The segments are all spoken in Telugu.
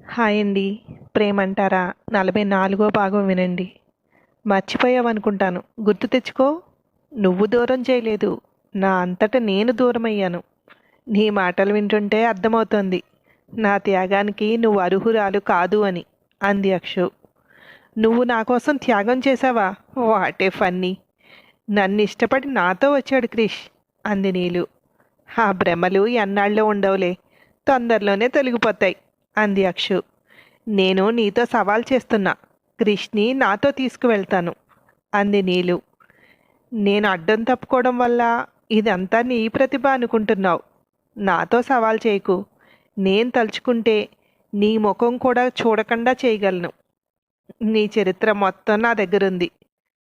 హాయ్ అండి. ప్రేమంటారా? నలభై నాలుగో భాగం వినండి. మర్చిపోయావనుకుంటాను. గుర్తు తెచ్చుకో. నువ్వు దూరం చేయలేదు. నా అంతట నేను దూరం అయ్యాను నీ మాటలు వింటుంటే అర్థమవుతోంది. నా త్యాగానికి నువ్వు అర్హురాలు కాదు అని అంది అక్షు. నువ్వు నా కోసం త్యాగం చేశావా? What a funny. నన్ను ఇష్టపడి నాతో వచ్చాడు క్రిష్ అంది నీలు. ఆ భ్రమలు ఎన్నాళ్ళలో ఉండవులే. తొందరలోనే తొలగిపోతాయి. అంది అక్షు. నేను నీతో సవాల్ చేస్తున్నా. క్రిష్ని నాతో తీసుకువెళ్తాను అంది నీలు. నేను అడ్డం తప్పుకోవడం వల్ల ఇదంతా నీ ప్రతిభ అనుకుంటున్నావు. నాతో సవాల్ చేయకు. నేను తలుచుకుంటే నీ ముఖం కూడా చూడకుండా చేయగలను. నీ చరిత్ర మొత్తం నా దగ్గరుంది.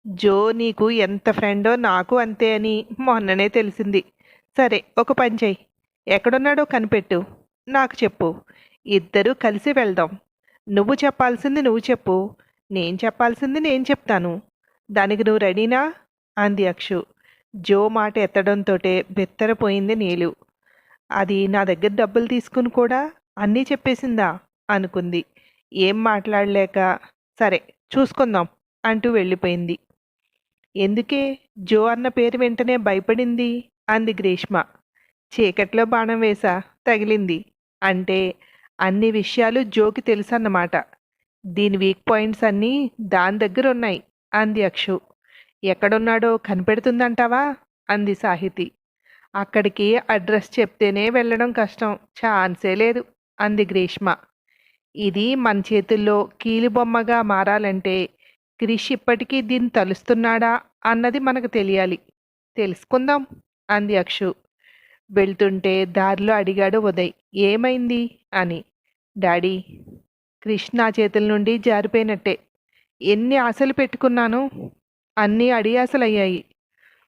జో నీకు ఎంత ఫ్రెండో నాకు అంతే అని మొన్ననే తెలిసింది. సరే ఒక పని చెయ్యి ఎక్కడున్నాడో కనిపెట్టు. నాకు చెప్పు. ఇద్దరూ కలిసి వెళ్దాం. నువ్వు చెప్పాల్సింది నువ్వు చెప్పు. నేను చెప్పాల్సింది నేను చెప్తాను. దానికి నువ్వు రెడీనా? అంది అక్షు. జో మాట ఎత్తడంతోటే బెత్తరపోయింది నీలు. అది నా దగ్గర డబ్బులు తీసుకుని కూడా అన్నీ చెప్పేసిందా? అనుకుంది. ఏం మాట్లాడలేక సరే చూసుకుందాం అంటూ వెళ్ళిపోయింది. ఎందుకే? జో అన్న పేరు వెంటనే భయపడింది అంది గ్రీష్మ. చీకట్లో బాణం వేసా తగిలింది. అంటే అన్ని విషయాలు జోకి తెలుసన్నమాట. దీని వీక్ పాయింట్స్ అన్నీ దాని దగ్గర ఉన్నాయి అంది అక్షు ఎక్కడున్నాడో కనిపెడుతుందంటావా? అంది సాహితి. అక్కడికి అడ్రస్ చెప్తేనే వెళ్ళడం కష్టం ఛాన్సే లేదు అంది గ్రీష్మ. ఇది మన చేతుల్లో కీలుబొమ్మగా మారాలంటే క్రిష్ ఇప్పటికీ దీన్ని తలుస్తున్నాడా అన్నది మనకు తెలియాలి. తెలుసుకుందాం అంది అక్షు వెళ్తుంటే దారిలో అడిగాడు ఉదయ్. ఏమైంది? అని. డాడీ కృష్ణ చేతుల నుండి జారిపోయినట్టే. ఎన్ని ఆశలు పెట్టుకున్నాను? అన్నీ అడియాసలయ్యాయి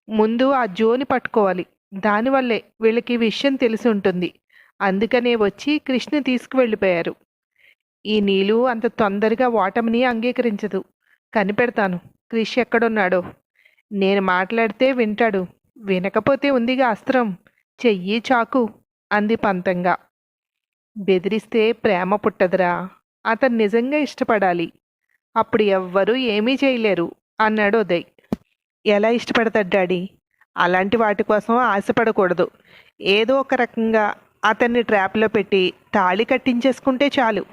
ముందు ఆ జోని పట్టుకోవాలి. దానివల్లే వీళ్ళకి విషయం తెలిసి ఉంటుంది. అందుకనే వచ్చి కృష్ణ తీసుకువెళ్ళిపోయారు. ఈ నీలు అంత తొందరగా ఓటమిని అంగీకరించదు. కనిపెడతాను. క్రిష్ ఎక్కడున్నాడో? నేను మాట్లాడితే వింటాడు. వినకపోతే ఉందిగా అస్త్రం. చెయ్యి చాకు అంది పంతంగా. బెదిరిస్తే ప్రేమ పుట్టదురా. అతను నిజంగా ఇష్టపడాలి. అప్పుడు ఎవ్వరూ ఏమీ చేయలేరు అన్నాడు ఉదయ్. ఎలా ఇష్టపడతాడు డాడీ? అలాంటి వాటి కోసం ఆశపడకూడదు. ఏదో ఒక రకంగా అతన్ని ట్రాప్లో పెట్టి తాళి కట్టించేసుకుంటే చాలు.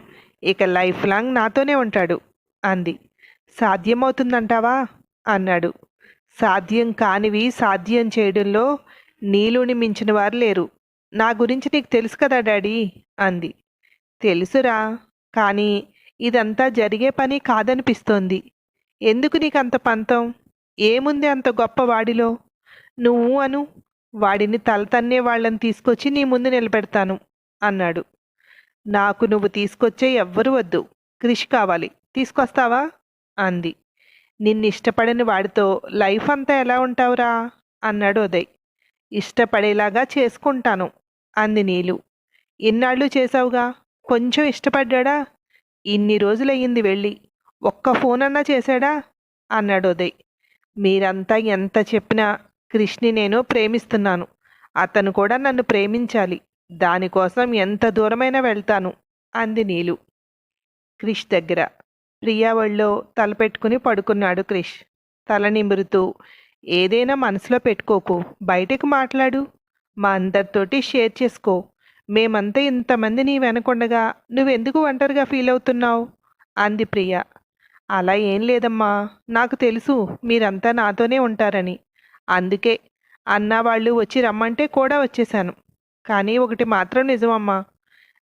ఇక లైఫ్ లాంగ్ నాతోనే ఉంటాడు అంది. సాధ్యమవుతుందంటావా? అన్నాడు. సాధ్యం కానివి సాధ్యం చేయడంలో నీలుని మించిన వారు లేరు. నా గురించి నీకు తెలుసు కదా డాడీ అంది. తెలుసురా కానీ ఇదంతా జరిగే పని కాదనిపిస్తోంది. ఎందుకు నీకు అంత పంతం? ఏముంది అంత గొప్ప వాడిలో? నువ్వు అను వాడిని తలతన్నే వాళ్ళని తీసుకొచ్చి నీ ముందు నిలబెడతాను అన్నాడు. నాకు నువ్వు తీసుకొచ్చే ఎవ్వరు వద్దు. క్రిష్ కావాలి. తీసుకొస్తావా? అంది. నిన్ను ఇష్టపడని వాడితో లైఫ్ అంతా ఎలా ఉంటావురా? అన్నాడు ఉదయ్. ఇష్టపడేలాగా చేసుకుంటాను అంది నీలు. ఇన్నాళ్ళు చేసావుగా కొంచెం ఇష్టపడ్డా ఇన్ని రోజులయ్యింది వెళ్ళి. ఒక్క ఫోన్ అన్నా చేశాడా? అన్నాడు ఉదయ్. మీరంతా ఎంత చెప్పినా కృష్ణి నేను ప్రేమిస్తున్నాను. అతను కూడా నన్ను ప్రేమించాలి. దానికోసం ఎంత దూరమైనా వెళ్తాను అంది నీలు. క్రిష్ దగ్గర. ప్రియా ఒళ్ళో తలపెట్టుకుని పడుకున్నాడు క్రిష్ తల నిమురుతూ ఏదైనా మనసులో పెట్టుకోకు. బయటకు మాట్లాడు. మా అందరితోటి షేర్ చేసుకో. మేమంతా ఇంతమంది నీ వెనకుండగా నువ్వెందుకు ఒంటరిగా ఫీల్ అవుతున్నావు? అంది ప్రియ. అలా ఏం లేదమ్మా. నాకు తెలుసు మీరంతా నాతోనే ఉంటారని. అందుకే అన్న వాళ్ళు వచ్చి రమ్మంటే కూడా వచ్చేశాను. కానీ ఒకటి మాత్రం నిజమమ్మా.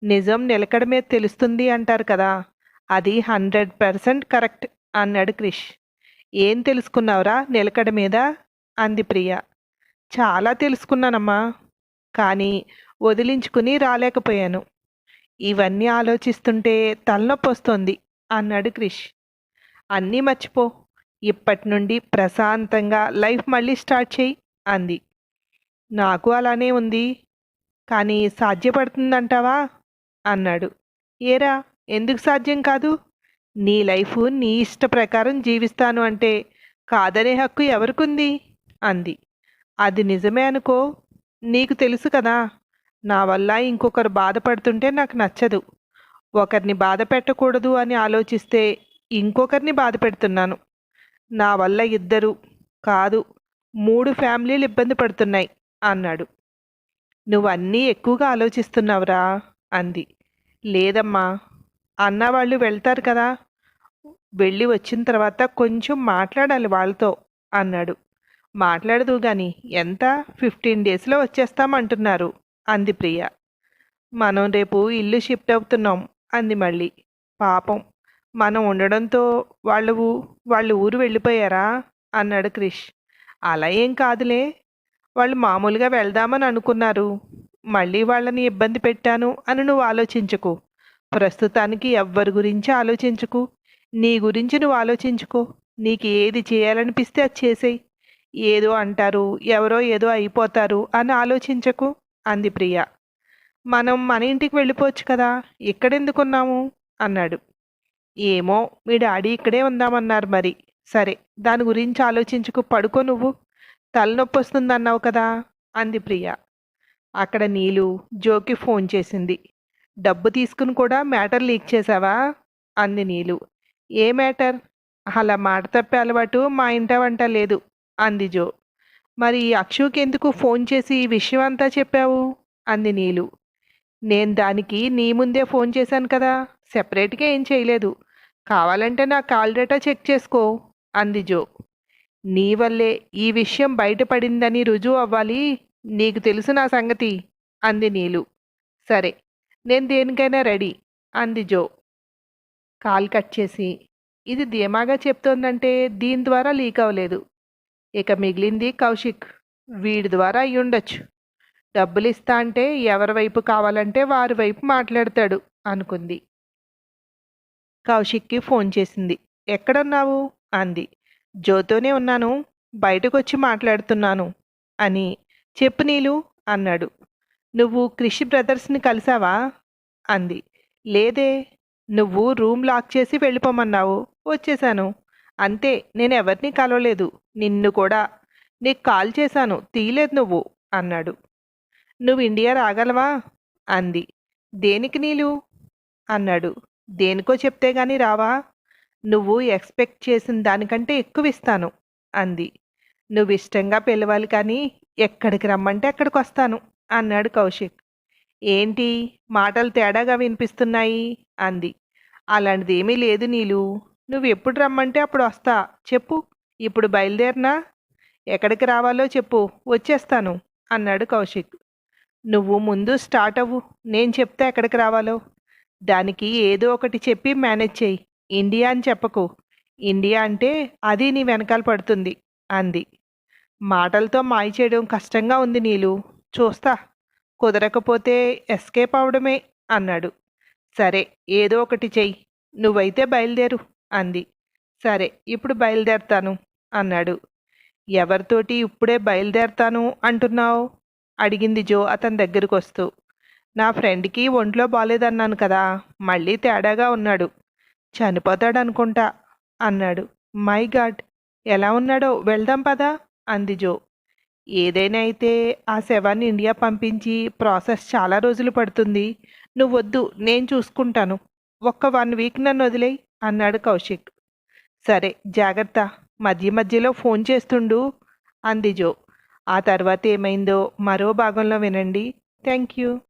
నిజం నిలకడ మీద తెలుస్తుంది అంటారు కదా. అది హండ్రెడ్ పర్సెంట్ కరెక్ట్ అన్నాడు క్రిష్. ఏం తెలుసుకున్నావురా నిలకడ మీద? అంది ప్రియ. చాలా తెలుసుకున్నానమ్మా. కానీ వదిలించుకుని రాలేకపోయాను. ఇవన్నీ ఆలోచిస్తుంటే తలనొప్పి వస్తోంది అన్నాడు క్రిష్. అన్నీ మర్చిపో. ఇప్పటి నుండి ప్రశాంతంగా లైఫ్ మళ్ళీ స్టార్ట్ చేయి అంది. నాకు అలానే ఉంది. కానీ సాధ్యపడుతుందంటావా? అన్నాడు. ఏరా ఎందుకు సాధ్యం కాదు? నీ లైఫ్ నీ ఇష్ట ప్రకారం జీవిస్తాను అంటే కాదనే హక్కు ఎవరికుంది? అంది. అది నిజమే అనుకో. నీకు తెలుసు కదా నా వల్ల ఇంకొకరు బాధపడుతుంటే నాకు నచ్చదు. ఒకరిని బాధ పెట్టకూడదు అని ఆలోచిస్తే ఇంకొకరిని బాధ పెడుతున్నాను. నా వల్ల ఇద్దరు కాదు మూడు ఫ్యామిలీలు ఇబ్బంది పడుతున్నాయి అన్నాడు. నువ్వు అన్నీ ఎక్కువగా ఆలోచిస్తున్నావురా అంది. లేదమ్మా అన్నవాళ్ళు వెళ్తారు కదా వెళ్ళి వచ్చిన తర్వాత కొంచెం మాట్లాడాలి వాళ్ళతో అన్నాడు. మాట్లాడదు గాని ఎంత? ఫిఫ్టీన్ డేస్లో వచ్చేస్తామంటున్నారు అంది ప్రియ. మనం రేపు ఇల్లు షిఫ్ట్ అవుతున్నాం అంది మళ్ళీ. పాపం మనం ఉండడంతో వాళ్ళు వాళ్ళు ఊరు వెళ్ళిపోయారా? అన్నాడు క్రిష్. అలా ఏం కాదులే. వాళ్ళు మామూలుగా వెళ్దామని అనుకున్నారు. మళ్ళీ వాళ్ళని ఇబ్బంది పెట్టాను అని నువ్వు ఆలోచించకు. ప్రస్తుతానికి ఎవ్వరి గురించి ఆలోచించకు. నీ గురించి నువ్వు ఆలోచించుకో. నీకు ఏది చేయాలనిపిస్తే అది చేసేయి. ఏదో అంటారు ఎవరో ఏదో అయిపోతారు అని ఆలోచించకు అంది ప్రియ. మనం మన ఇంటికి వెళ్ళిపోవచ్చు కదా ఇక్కడెందుకున్నాము అన్నాడు. ఏమో మీ డాడీ ఇక్కడే ఉందామన్నారు మరి. సరే దాని గురించి ఆలోచించుకు పడుకో నువ్వు. తలనొప్పి వస్తుందన్నావు కదా అంది ప్రియ. అక్కడ నీలు జోకి ఫోన్ చేసింది. డబ్బు తీసుకుని కూడా మ్యాటర్ లీక్ చేసావా అంది నీలు. ఏ మ్యాటర్? అలా మాట తప్పే అలవాటు మా ఇంట వంట లేదు అంది జో. మరి అక్షుకెందుకు ఫోన్ చేసి ఈ విషయం అంతా చెప్పావు? అంది నీలు. నేను దానికి నీ ముందే ఫోన్ చేశాను కదా సెపరేట్గా ఏం చేయలేదు. కావాలంటే నా కాల్ డేటా చెక్ చేసుకో అంది జో. నీ వల్లే ఈ విషయం బయటపడిందని రుజువు అవ్వాలి నీకు తెలుసు నా సంగతి అంది నీలు. సరే నేను దేనికైనా రెడీ అంది జో. కాల్ కట్ చేసి ఇది ధీమాగా చెప్తోందంటే దీని ద్వారా లీక్ అవ్వలేదు. ఇక మిగిలింది కౌశిక్. వీడి ద్వారా అయి ఉండొచ్చు. డబ్బులు ఇస్తా అంటే ఎవరి వైపు కావాలంటే వారి వైపు మాట్లాడతాడు అనుకుంది. కౌశిక్కి ఫోన్ చేసింది. ఎక్కడున్నావు? అంది. జోతోనే ఉన్నాను. బయటకు వచ్చి మాట్లాడుతున్నాను. అని చెప్పు నీలు అన్నాడు. నువ్వు కృషి బ్రదర్స్ని కలిసావా? అంది. లేదే. నువ్వు రూమ్ లాక్ చేసి వెళ్ళిపోమన్నావు. వచ్చేసాను అంతే నేను ఎవరిని కలవలేదు. నిన్ను కూడా. నీకు కాల్ చేశాను. తీయలేదు నువ్వు అన్నాడు. నువ్వు ఇండియా రాగలవా? అంది. దేనికి నీలు? అన్నాడు. దేనికో చెప్తే గాని రావా? నువ్వు ఎక్స్పెక్ట్ చేసిన దానికంటే ఎక్కువ ఇస్తాను అంది. నువ్వు ఇష్టంగా పిలవాలి కానీ ఎక్కడికి రమ్మంటే అక్కడికి వస్తాను అన్నాడు కౌశిక్. ఏంటి? మాటలు తేడాగా వినిపిస్తున్నాయి అంది. అలాంటిది ఏమీ లేదు నీలు. నువ్వు ఎప్పుడు రమ్మంటే అప్పుడు వస్తా. చెప్పు. ఇప్పుడు బయలుదేరినా? ఎక్కడికి రావాలో చెప్పు. వచ్చేస్తాను అన్నాడు కౌశిక్. నువ్వు ముందు స్టార్ట్ అవ్వు. నేను చెప్తే ఎక్కడికి రావాలో? దానికి ఏదో ఒకటి చెప్పి మేనేజ్ చేయి. ఇండియా అని చెప్పకు. ఇండియా అంటే అది నీ వెనకాల పడుతుంది అంది. మాటలతో మాయ చేయడం కష్టంగా ఉంది నీలు. చూస్తా. కుదరకపోతే ఎస్కేప్ అవడమే అన్నాడు. సరే ఏదో ఒకటి చెయ్యి. నువ్వైతే బయలుదేరు అంది. సరే ఇప్పుడు బయలుదేరతాను అన్నాడు. ఎవరితోటి ఇప్పుడే బయలుదేరతాను అంటున్నావు? అడిగింది జో అతని దగ్గరికి వస్తూ నా ఫ్రెండ్కి ఒంట్లో బాలేదన్నాను కదా మళ్ళీ తేడాగా ఉన్నాడు. చనిపోతాడనుకుంటా అన్నాడు. మై గాడ్ ఎలా ఉన్నాడో వెళ్దాం పదా అంది జో. ఏదైనా అయితే ఆ శవాన్ని ఇండియా పంపించి ప్రాసెస్ చాలా రోజులు పడుతుంది. నువ్వు వద్దు నేను చూసుకుంటాను. ఒక్క వన్ వీక్ నన్ను వదిలేయి అన్నాడు కౌశిక్. సరే జాగ్రత్త. మధ్య మధ్యలో ఫోన్ చేస్తుండు అంది జో. ఆ తర్వాత ఏమైందో మరో భాగంలో వినండి. Thank you.